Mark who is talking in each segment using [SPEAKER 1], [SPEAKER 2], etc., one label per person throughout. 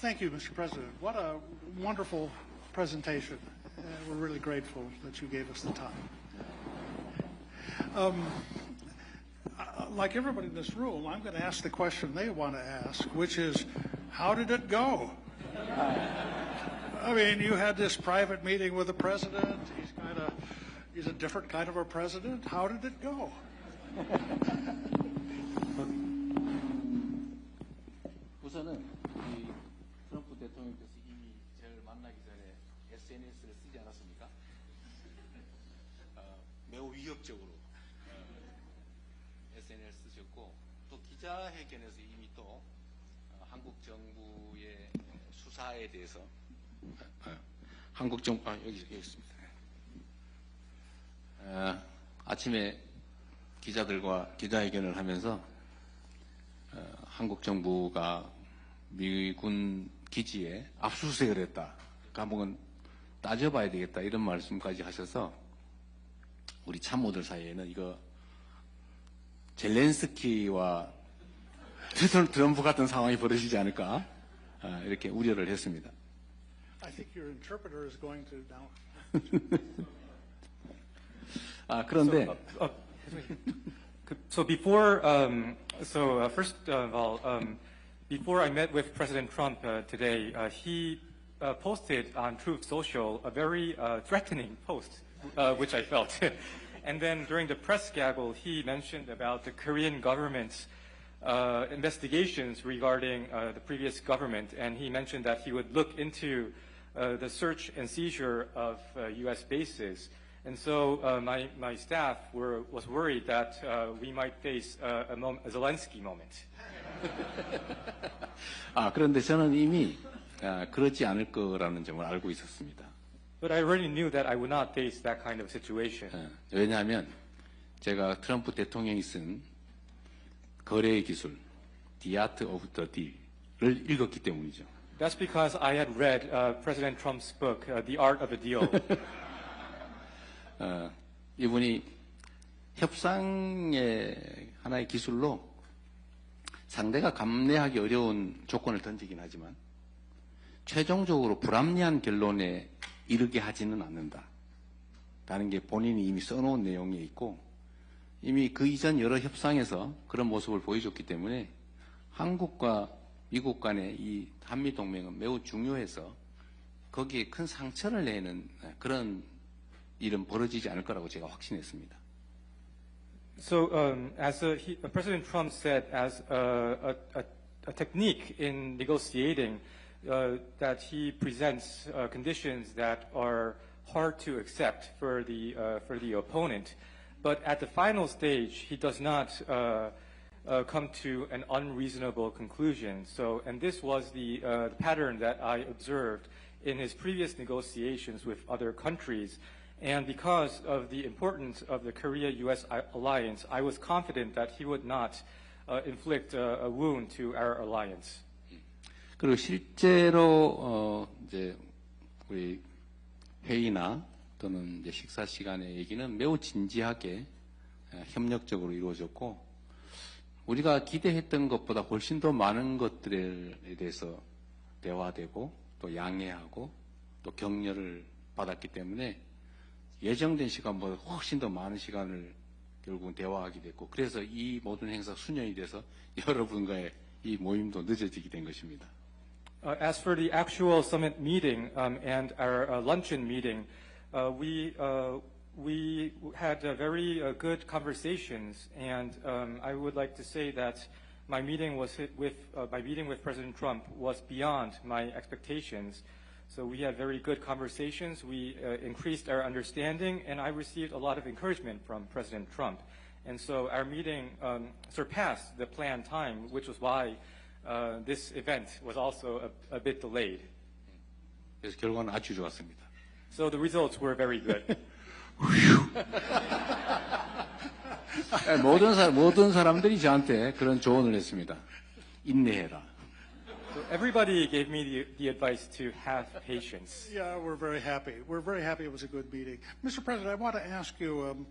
[SPEAKER 1] thank you, Mr. President. What a wonderful presentation. Uh, we're really grateful that you gave us the time. Um, uh, like everybody in this room, I'm going to ask the question they want to ask, which is, how did it go? I mean, you had this private meeting with the president. He's kind of, he's a different kind of a president. How did it go?
[SPEAKER 2] SNS를 쓰셨고 또 기자회견에서 이미 또 어, 한국 정부의 수사에 대해서 어, 어, 한국 정부 아 여기 여기 있습니다. 어, 아침에 기자들과 기자회견을 하면서 어, 한국 정부가 미군 기지에 압수수색을 했다. 그 한번 따져봐야 되겠다. 이런 말씀까지 하셔서 우리 참모들 사이에는 이거 젤렌스키와 트럼프 같은 상황이 벌어지지 않을까 아, 이렇게 우려를 했습니다.
[SPEAKER 1] I think your interpreter is going to now.
[SPEAKER 2] 아, 그런데
[SPEAKER 3] So, uh, uh, so before, um, so uh, first of all, um, before I met with President Trump uh, today, uh, he uh, posted on Truth Social a very uh, threatening post, uh, which I felt. and then during the press gaggle, he mentioned about the Korean government's uh, investigations regarding uh, the previous government, and he mentioned that he would look into uh, the search and seizure of uh, U.S. bases. And so uh, my, my staff were, was worried that uh, we might face uh, a, mom- a Zelensky moment.
[SPEAKER 2] 아, 그런데 저는 이미 아, 그렇지 않을 거라는 점을 알고 있었습니다.
[SPEAKER 3] But I already knew that I would not face that kind of situation.
[SPEAKER 2] 예, 왜냐하면 제가 트럼프 대통령이 쓴 거래의 기술, The Art of the Deal을 읽었기 때문이죠.
[SPEAKER 3] That's because I had read uh, President Trump's book, uh, The Art of a Deal.
[SPEAKER 2] 어, 이분이 협상의 하나의 기술로 상대가 감내하기 어려운 조건을 던지긴 하지만 최종적으로 불합리한 결론에 이르게 하지는 않는다. 라는 게 본인이 이미 써놓은 내용에 있고 이미 그 이전 여러 협상에서 그런 모습을 보여줬기 때문에 한국과 미국 간의 이 한미 동맹은 매우 중요해서 거기에 큰 상처를 내는 그런 일은 벌어지지 않을 거라고 제가 확신했습니다.
[SPEAKER 3] So, um, as a, he, President Trump said, as a, a, a, technique in negotiating, that he presents uh, conditions that are hard to accept for the uh, for the opponent, but at the final stage, he does not. Uh, uh, come to an unreasonable conclusion. So, and this was the, uh, the pattern that I observed in his previous negotiations with other countries. And because of the importance of the Korea-U.S. alliance, I was confident that he would not uh, inflict a wound to our alliance.
[SPEAKER 2] 그리고 실제로 어 이제 우리 회의나 또는 이제 식사 시간의 얘기는 매우 진지하게 에, 협력적으로 이루어졌고 우리가 기대했던 것보다 훨씬 더 많은 것들에 대해서 대화되고 또 양해하고 또 격려를 받았기 때문에 예정된 시간보다 훨씬 더 많은 시간을 결국은 대화하게 됐고 그래서 이 모든 행사 수년이 돼서 여러분과의 이 모임도 늦어지게 된 것입니다.
[SPEAKER 3] Uh, as for the actual summit meeting um, and our uh, luncheon meeting, uh, we we had very good conversations, and um, I would like to say that my meeting was with my meeting with President Trump was beyond my expectations. So we had very good conversations. We uh, increased our understanding, and I received a lot of encouragement from President Trump. And so our meeting um, surpassed the planned time, which was why uh, this event was also a, a bit delayed.
[SPEAKER 2] 그래서 결과는 아주 좋았습니다.
[SPEAKER 3] So the results were very good.
[SPEAKER 2] 예, 모든 사 모든 사람들이 저한테 그런 조언을 했습니다. 인내해라.
[SPEAKER 3] So everybody gave me the, the advice to have patience.
[SPEAKER 1] Yeah, we're very happy. We're very happy it was a good meeting. Mr. President, I want to ask you um,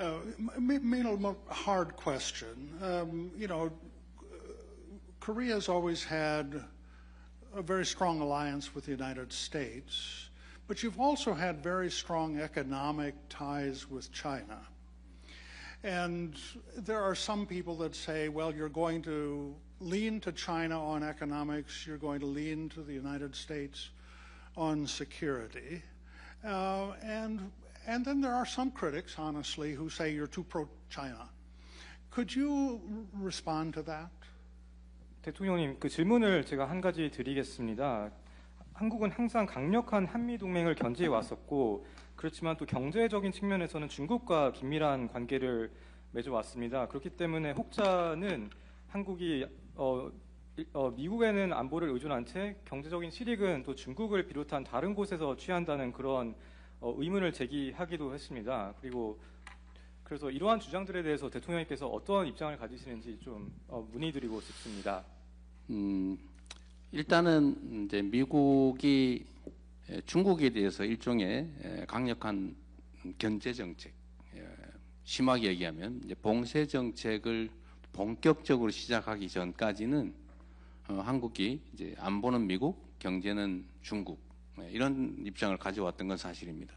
[SPEAKER 1] uh, m- maybe a more hard question. Um, you know, Korea's always had a very strong alliance with the United States, but you've also had very strong economic ties with China. And there are some people that say, well, you're going to lean to China on economics, you're going to lean to the United States on security. Uh, and, and then there are some critics, honestly, who say you're too pro China. Could you respond to that?
[SPEAKER 3] 대통령님, 그 질문을 제가 한 가지 드리겠습니다. 한국은 항상 강력한 한미 동맹을 견지해 왔었고, 그렇지만 또 경제적인 측면에서는 중국과 긴밀한 관계를 맺어왔습니다. 그렇기 때문에 혹자는 한국이 어, 일- 어, 미국에는 안보를 의존한 채 경제적인 실익은 또 중국을 비롯한 다른 곳에서 취한다는 그런 어, 의문을 제기하기도 했습니다. 그리고 그래서 이러한 주장들에 대해서 대통령님께서 어떤 입장을 가지시는지 좀 어, 문의드리고 싶습니다.
[SPEAKER 2] 음, 일단은 이제 미국이 에, 중국에 대해서 일종의 에, 강력한 견제 정책, 에, 심하게 얘기하면 봉쇄 정책을 본격적으로 시작하기 전까지는 어, 한국이 이제 안보는 미국, 경제는 중국 에, 이런 입장을 가져왔던 건 사실입니다.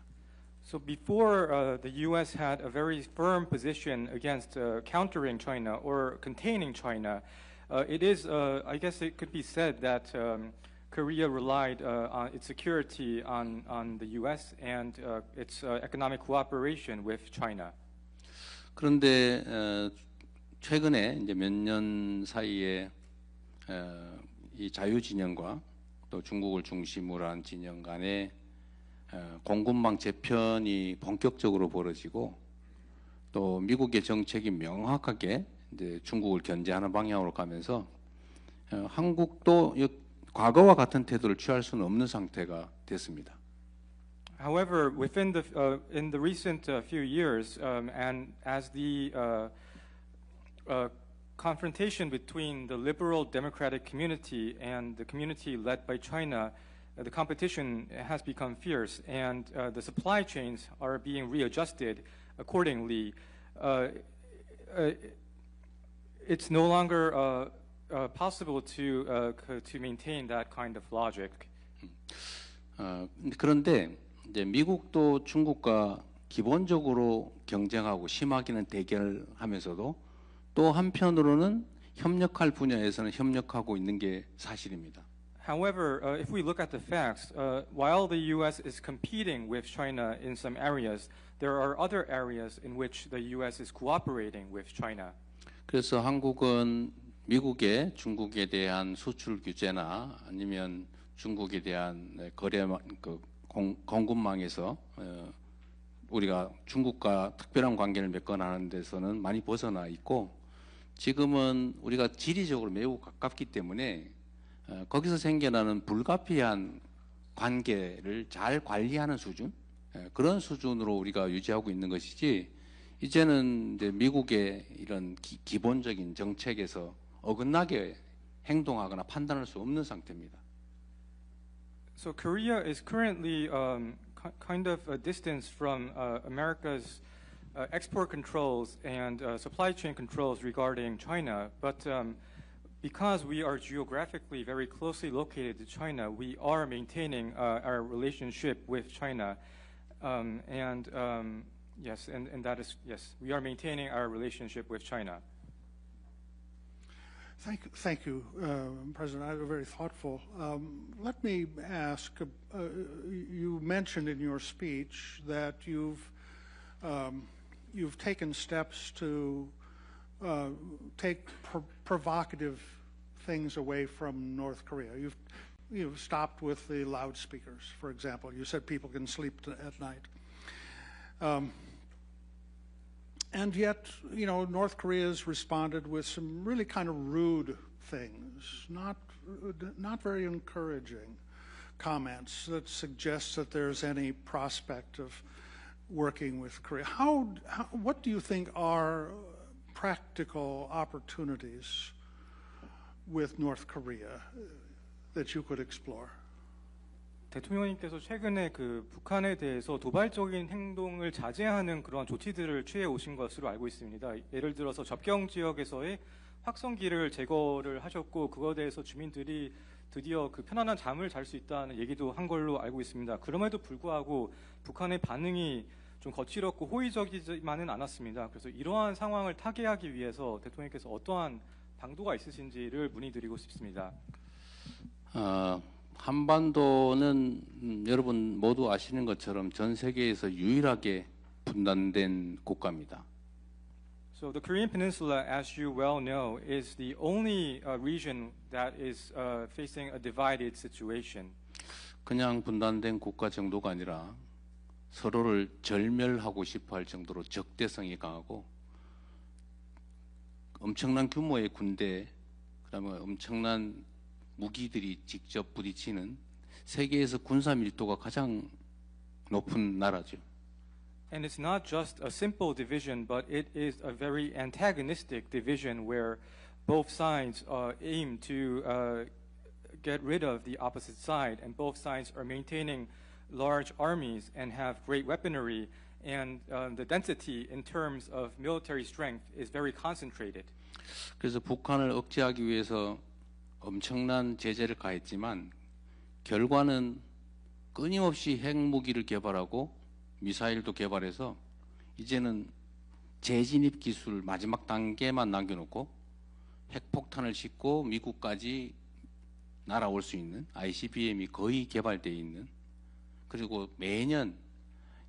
[SPEAKER 3] So before uh, the U.S. had a very firm position against uh, countering China or containing China, it is, uh, I guess, it could be said that um, Korea relied uh, on its security on on the U.S. and uh, its uh, economic cooperation with China.
[SPEAKER 2] 그런데 어, 최근에 이제 몇 년 사이에 어, 이 자유 진영과 또 중국을 중심으로 한 진영 간의 어, 공군망 재편이 본격적으로 벌어지고 또 미국의 정책이 명확하게 이제 중국을 견제하는 방향으로 가면서 어, 한국도 이- 과거와 같은 태도를 취할 수는 없는 상태가 됐습니다.
[SPEAKER 3] However, within the uh, in the recent uh, few years, um, and as the uh, uh, confrontation between the liberal democratic community and the community led by China, uh, the competition has become fierce, and uh, the supply chains are being readjusted accordingly. Uh, uh, it's no longer uh, uh, possible to uh, c- to maintain that kind of logic.
[SPEAKER 2] 어, 근데 그런데 이제 미국도 중국과 기본적으로 경쟁하고 심하게는 대결하면서도 또 한편으로는 협력할 분야에서는 협력하고 있는 게 사실입니다.
[SPEAKER 3] However, uh, if we look at the facts, uh, while the U.S. is competing with China in some areas, there are other areas in which the U.S. is cooperating with China.
[SPEAKER 2] 그래서 한국은 미국의 중국에 대한 수출 규제나 아니면 중국에 대한 거래 그 공, 공급망에서 어, 우리가 중국과 특별한 관계를 맺거나 하는 데서는 많이 벗어나 있고 지금은 우리가 지리적으로 매우 가깝기 때문에 어, 거기서 생겨나는 불가피한 관계를 잘 관리하는 수준 예, 그런 수준으로 우리가 유지하고 있는 것이지 이제는 이제 미국의 이런 기, 기본적인 정책에서 어긋나게 행동하거나 판단할 수 없는 상태입니다.
[SPEAKER 3] So Korea is currently um, ki- kind of a distance from uh, America's uh, export controls and uh, supply chain controls regarding China, but um, because we are geographically very closely located to China, we are maintaining uh, our relationship with China, um, and um, yes, and, and that is yes, we are maintaining our relationship with China.
[SPEAKER 1] Thank, thank you, uh, President. I very thoughtful. Um, let me ask. Uh, you mentioned in your speech that you've um, you've taken steps to uh, take pr- provocative things away from North Korea. You've you've stopped with the loudspeakers, for example. You said people can sleep at night. Um, and yet, you know, North Korea has responded with some really kind of rude things, not not very encouraging comments that suggest that there's any prospect of working with Korea. How, how what do you think are practical opportunities with North Korea that you could explore?
[SPEAKER 3] 대통령님께서 최근에 그 북한에 대해서 도발적인 행동을 자제하는 그러한 조치들을 취해 오신 것으로 알고 있습니다. 예를 들어서 접경 지역에서의 확성기를 제거를 하셨고 그거에 대해서 주민들이 드디어 그 편안한 잠을 잘 수 있다는 얘기도 한 걸로 알고 있습니다. 그럼에도 불구하고 북한의 반응이 좀 거칠었고 호의적이지만은 않았습니다. 그래서 이러한 상황을 타개하기 위해서 대통령께서 어떠한 방도가 있으신지를 문의드리고 싶습니다.
[SPEAKER 2] 어, 한반도는 음, 여러분 모두 아시는 것처럼 전 세계에서 유일하게 분단된 국가입니다.
[SPEAKER 3] So the Korean Peninsula, as you well know, is the only uh, region that is uh, facing a divided situation.
[SPEAKER 2] 그냥 분단된 국가 정도가 아니라 서로를 절멸하고 싶어 할 정도로 적대성이 강하고 엄청난 규모의 군대, 그다음에 엄청난 무기들이 직접 부딪히는 세계에서 군사 밀도가 가장 높은 나라죠.
[SPEAKER 3] And it's not just a simple division, but it is a very antagonistic division where both sides uh, aim to uh, get rid of the opposite side, and both sides are maintaining large armies and have great weaponry, and uh, the density in terms of military strength is very concentrated.
[SPEAKER 2] 그래서 북한을 억제하기 위해서 엄청난 제재를 가했지만 결과는 끊임없이 핵무기를 개발하고 미사일도 개발해서 이제는 재진입 기술 마지막 단계만 남겨놓고 핵폭탄을 싣고 미국까지 날아올 수 있는 ICBM이 거의 개발되어 있는 그리고 매년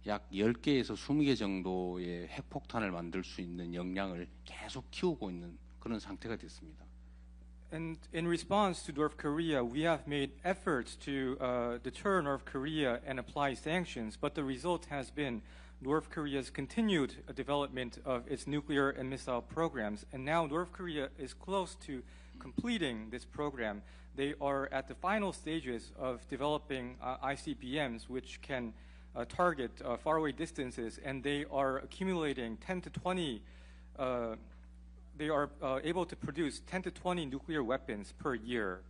[SPEAKER 2] 약 10개에서 20개 정도의 핵폭탄을 만들 수 있는 역량을 계속 키우고 있는 그런 상태가 됐습니다.
[SPEAKER 3] And in response to North Korea, we have made efforts to uh, deter North Korea and apply sanctions, but the result has been North Korea's continued development of its nuclear and missile programs. And now North Korea is close to completing this program. They are at the final stages of developing uh, ICBMs, which can uh, target uh, faraway distances, and they are accumulating 10 to 20 uh, they are uh, able to produce 10 to 20 nuclear weapons per year.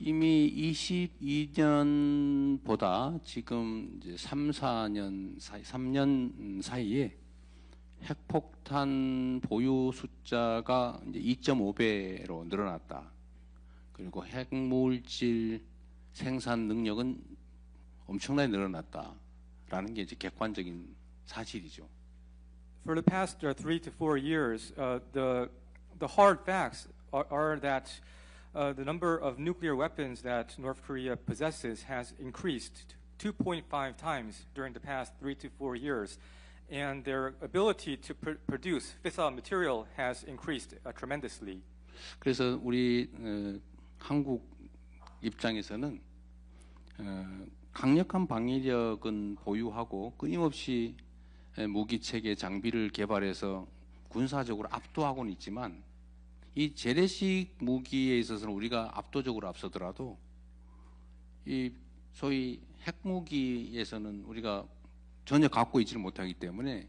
[SPEAKER 2] 이미 22년보다 지금 이제 3, 4년 사이, 3년 사이에 핵폭탄 보유 숫자가 이제 2.5배로 늘어났다. 그리고 핵물질 생산 능력은 엄청나게 늘어났다라는 게 이제 객관적인 사실이죠.
[SPEAKER 3] For the past uh, three to four years, uh, the, the hard facts are, are that uh, the number of nuclear weapons that North Korea possesses has increased 2.5 times during the past three to four years. And their ability to pr- produce fissile material has increased uh, tremendously.
[SPEAKER 2] 그래서 우리 어, 한국 입장에서는 어, 강력한 방위력은 보유하고 끊임없이 에, 무기 체계 장비를 개발해서 군사적으로 압도하고는 있지만 이 재래식 무기에 있어서는 우리가 압도적으로 앞서더라도 이 소위 핵무기에서는 우리가 전혀 갖고 있지를 못하기 때문에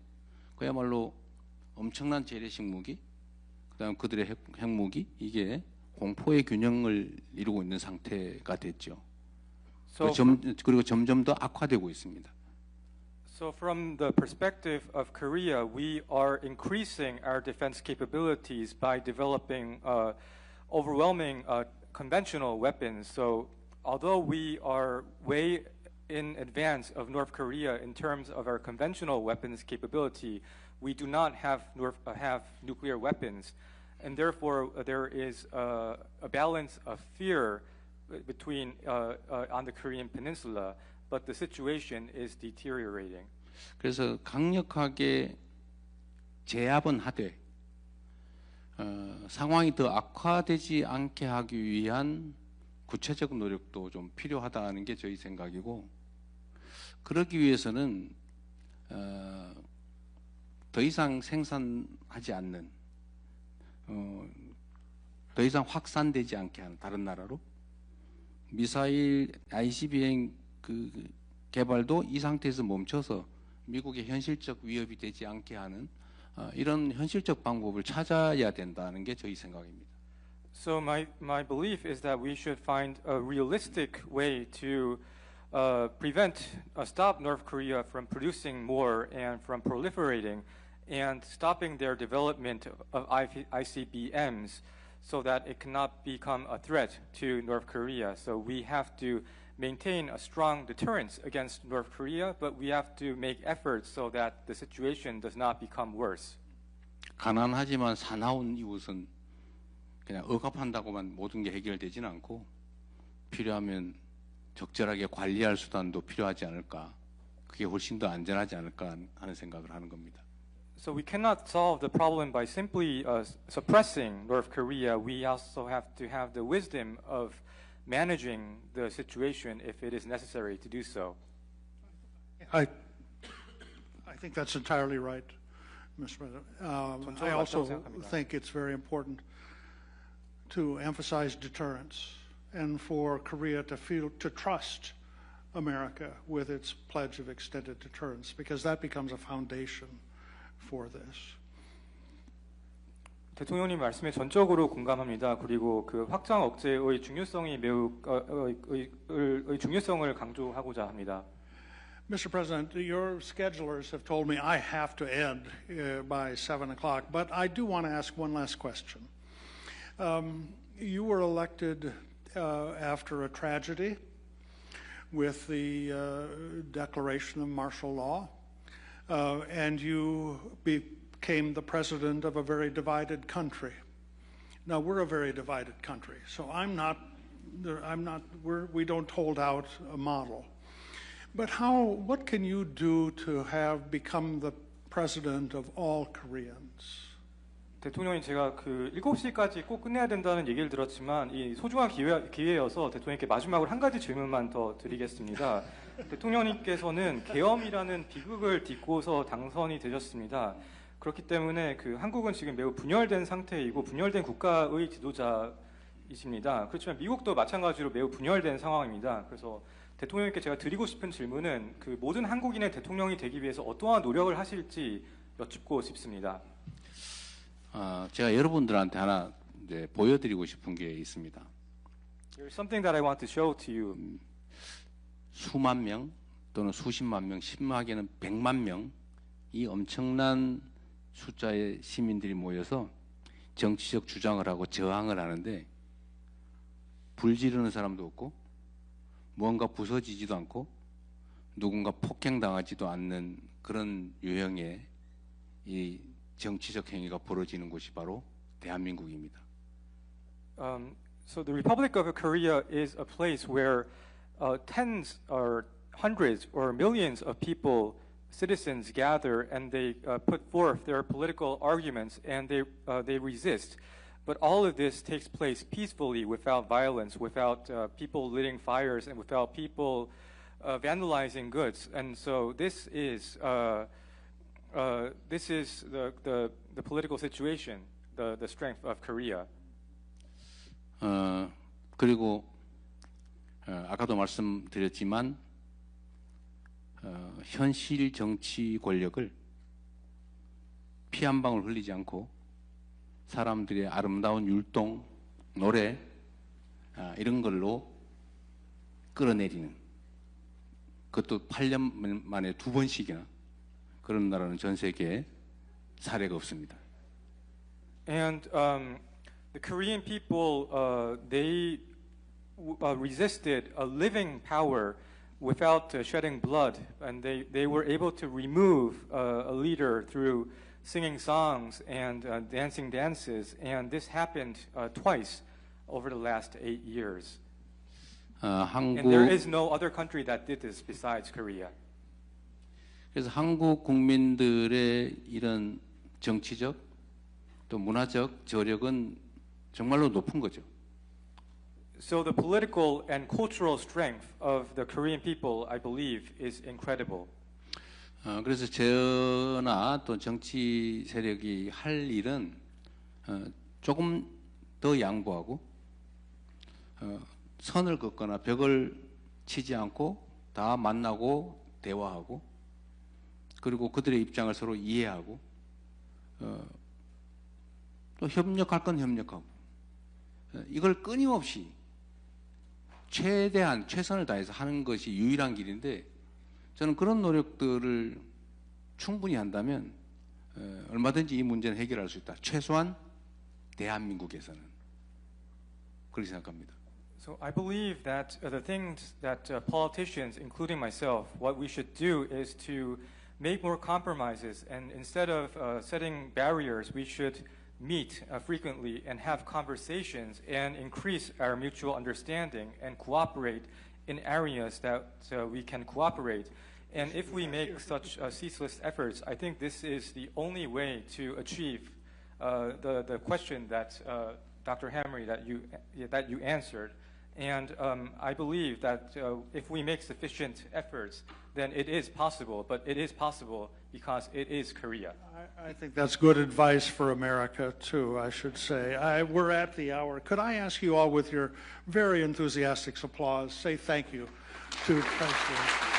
[SPEAKER 2] 그야말로 엄청난 재래식 무기 그다음 그들의 핵, 핵무기 이게 공포의 균형을 이루고 있는 상태가 됐죠.
[SPEAKER 3] So,
[SPEAKER 2] 그리고, 점, 그리고 점점 더 악화되고 있습니다.
[SPEAKER 3] So, from the perspective of Korea, we are increasing our defense capabilities by developing uh, overwhelming uh, conventional weapons. So, although we are way in advance of North Korea in terms of our conventional weapons capability, we do not have, North, uh, have nuclear weapons. And therefore, uh, there is uh, a balance of fear between uh, uh, on the Korean Peninsula, but the situation is deteriorating.
[SPEAKER 2] 그래서 강력하게 제압은 하되 어, 상황이 더 악화되지 않게 하기 위한 구체적 노력도 좀 필요하다는 게 저희 생각이고 그러기 위해서는 어, 더 이상 생산하지 않는 어, 더 이상 확산되지 않게 하는 다른 나라로 미사일 ICBM 그 개발도 이 상태에서 멈춰서 미국의 현실적 위협이 되지 않게 하는 어, 이런 현실적 방법을 찾아야 된다는 게 저희 생각입니다.
[SPEAKER 3] So my, my belief is that we should find a realistic way to uh, prevent, uh, stop North Korea from producing more and from proliferating, and stopping their development of IV ICBMs so that it cannot become a threat to North Korea. So we have to maintain a strong deterrence against North Korea, but we have to make efforts so that the situation does not become worse.
[SPEAKER 2] 가난하지만 사나운 이웃은 그냥 억압한다고만 모든 게 해결되지는 않고 필요하면 적절하게 관리할 수단도 필요하지 않을까. 그게 훨씬 더 안전하지 않을까 하는 생각을 하는 겁니다.
[SPEAKER 3] So we cannot solve the problem by simply uh, s- suppressing North Korea. We also have to have the wisdom of managing the situation if it is necessary to do so.
[SPEAKER 1] I, I think that's entirely right, Mr. President. Um, I also think it's very important to emphasize deterrence and for Korea to feel to trust America with its pledge of extended deterrence because that becomes a foundation for this.
[SPEAKER 3] 대통령님 말씀에 전적으로 공감합니다. 그리고 그 확장 억제의 중요성이 매우 어, 어, 의, 의, 의 중요성을 강조하고자 합니다.
[SPEAKER 1] Mr. President, your schedulers have told me I have to end uh, by 7 o'clock, but I do want to ask one last question. Um, you were elected uh, after a tragedy with the uh, declaration of martial law, uh, and you became the president of a very divided country. Now we're a very divided country, so I'm not. I'm not. We're, we don't hold out a model. But how? What can you do to have become the president of all Koreans?
[SPEAKER 3] 대통령님 제가 그 7시까지 꼭 끝내야 된다는 얘기를 들었지만 이 소중한 기회, 기회여서 대통령께 마지막으로 한 가지 질문만 더 드리겠습니다. 대통령님께서는 계엄이라는 비극을 딛고서 당선이 되셨습니다. 그렇기 때문에 그 한국은 지금 매우 분열된 상태이고 분열된 국가의 지도자이십니다. 그렇지만 미국도 마찬가지로 매우 분열된 상황입니다. 그래서 대통령님께 제가 드리고 싶은 질문은 그 모든 한국인의 대통령이 되기 위해서 어떠한 노력을 하실지 여쭙고 싶습니다.
[SPEAKER 2] 아, 제가 여러분들한테 하나 이제 보여드리고 싶은 게 있습니다.
[SPEAKER 3] There's something that I want to show to you.
[SPEAKER 2] 수만 명 또는 수십만 명, 심하게는 백만 명, 이 엄청난 숫자의 시민들이 모여서 정치적 주장을 하고 저항을 하는데 불 지르는 사람도 없고 무언가 부서지지도 않고 누군가 폭행당하지도 않는 그런 유형의 이 정치적 행위가 벌어지는 곳이 바로 대한민국입니다.
[SPEAKER 3] Um, so the Republic of Korea is a place where uh, tens or hundreds or millions of people, citizens, gather and they uh, put forth their political arguments and they uh, they resist. But all of this takes place peacefully, without violence, without uh, people lighting fires, and without people uh, vandalizing goods. And so this is. Uh, uh, this is the, the, the political situation, the, the strength of Korea.
[SPEAKER 2] 어, 그리고 어, 아까도 말씀드렸지만 어, 현실 정치 권력을 피 한 방울 흘리지 않고 사람들의 아름다운 율동, 노래 아, 이런 걸로 끌어내리는 그것도 8년 만에 두 번씩이나 그런 나라는 전 세계에 사례가 없습니다.
[SPEAKER 3] And um, the Korean people, uh, they uh, resisted a living power without uh, shedding blood, and they, they were able to remove uh, a leader through singing songs and uh, dancing dances, and this happened uh, twice over the last eight years.
[SPEAKER 2] 어,
[SPEAKER 3] And there
[SPEAKER 2] 한국
[SPEAKER 3] is no other country that did this besides Korea.
[SPEAKER 2] 그래서 한국 국민들의 이런 정치적 또 문화적 저력은 정말로 높은 거죠.
[SPEAKER 3] So the political and cultural strength of the Korean people, I believe, is incredible.
[SPEAKER 2] 어, 그래서 저나 또 정치 세력이 할 일은 어, 조금 더 양보하고 어, 선을 긋거나 벽을 치지 않고 다 만나고 대화하고 그리고 그들의 입장을 서로 이해하고 어, 또 협력할 건 협력하고 어, 이걸 끊임없이 최대한 최선을 다해서 하는 것이 유일한 길인데 저는 그런 노력들을 충분히 한다면 어, 얼마든지 이 문제는 해결할 수 있다. 최소한 대한민국에서는 그렇게 생각합니다.
[SPEAKER 3] So I believe that uh, the things that uh, politicians, including myself, what we should do is to make more compromises, and instead of uh, setting barriers, we should meet uh, frequently and have conversations and increase our mutual understanding and cooperate in areas that uh, we can cooperate. And if we make such uh, ceaseless efforts, I think this is the only way to achieve uh, the, the question that uh, Dr. Hamry that you, that you answered. And um, I believe that uh, if we make sufficient efforts, then it is possible. But it is possible because it is Korea.
[SPEAKER 1] I, I think that's good advice for America, too, I should say. I, we're at the hour. Could I ask you all, with your very enthusiastic applause, say thank you to President?